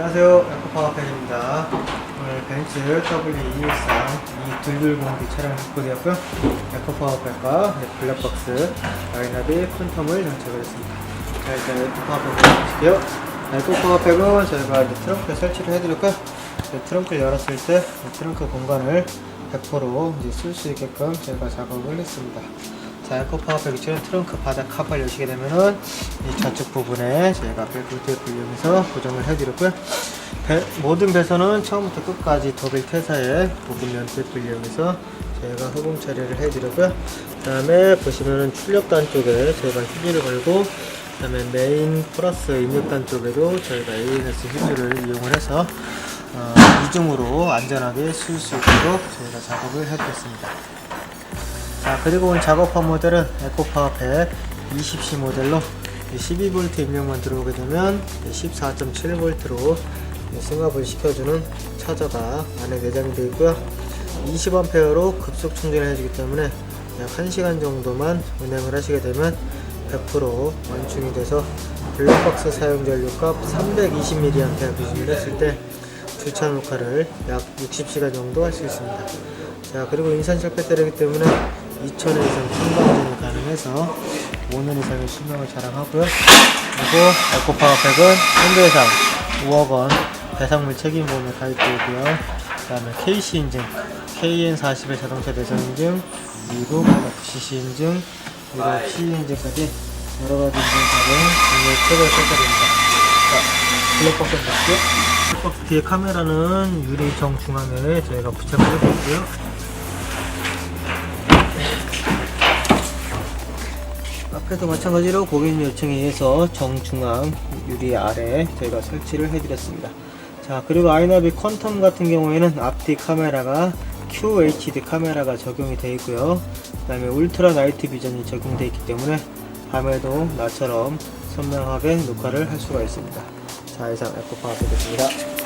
안녕하세요. 에코파워팬입니다. 오늘 벤츠 W213 이 둘둘공기 차량 입고되었고요. 에코파워팬과 블랙박스 라인업이 푼텀을 장착을 했습니다. 자, 일단 에코파워팬 보실게요. 에코파워팬은 저희가 이제 트렁크에 설치를 해드렸고요. 이 트렁크를 열었을 때이 트렁크 공간을 100% 이제 쓸 수 있게끔 저희가 작업을 했습니다. 자, 에코파워팩 위치는 트렁크 바닥 카바를 여시게 되면은 이 좌측 부분에 저희가 벨트 테이프를 이용해서 고정을 해드렸고요. 배- 모든 배선은 처음부터 끝까지 더블 퇴사에 부분 면 테이프를 이용해서 저희가 흡음 처리를 해드렸고요. 그 다음에 보시면은 출력단 쪽에 저희가 휴지를 걸고 그 다음에 메인 플러스 입력단 쪽에도 저희가 ANS 휴지를 이용을 해서 어, 이중으로 안전하게 쓸 수 있도록 저희가 작업을 해드렸습니다. 자 그리고 작업한 모델은 에코파워 100 20C 모델로 12V 입력만 들어오게 되면 14.7V로 승합을 시켜주는 차저가 안에 내장이 되어 있고요 20A로 급속 충전을 해주기 때문에 약 1시간 정도만 운행을 하시게 되면 100% 완충이 돼서 블랙박스 사용 전류값 320mAh 기준으로 했을 때 주차 녹화를 약 60시간 정도 할 수 있습니다. 자 그리고 인산철 배터리이기 때문에 2000원 이상 충방전이 가능해서 5년 이상의 수명을 자랑하고요. 그리고 에코파워팩은 현대해상 5억 원 배상물 책임보험에 가입되어 있고요. 그 다음에 KC 인증, KN40의 자동차 대전 인증, 미국 FCC 인증, 유럽 C 인증까지 여러 가지 인증 가능 국내 최고의 배터리입니다. 자, 블랙박스 볼게요. 블랙박스 뒤에 카메라는 유리 정중앙에 저희가 부착을 해뒀고요. 앞에도 마찬가지로 고객님 요청에 의해서 정중앙 유리 아래 저희가 설치를 해드렸습니다. 자 그리고 아이나비 퀀텀 같은 경우에는 앞뒤 카메라가 QHD 카메라가 적용이 되어 있고요. 그 다음에 울트라 나이트 비전이 적용되어 있기 때문에 밤에도 나처럼 선명하게 녹화를 할 수가 있습니다. 자 이상 에코파워드였습니다.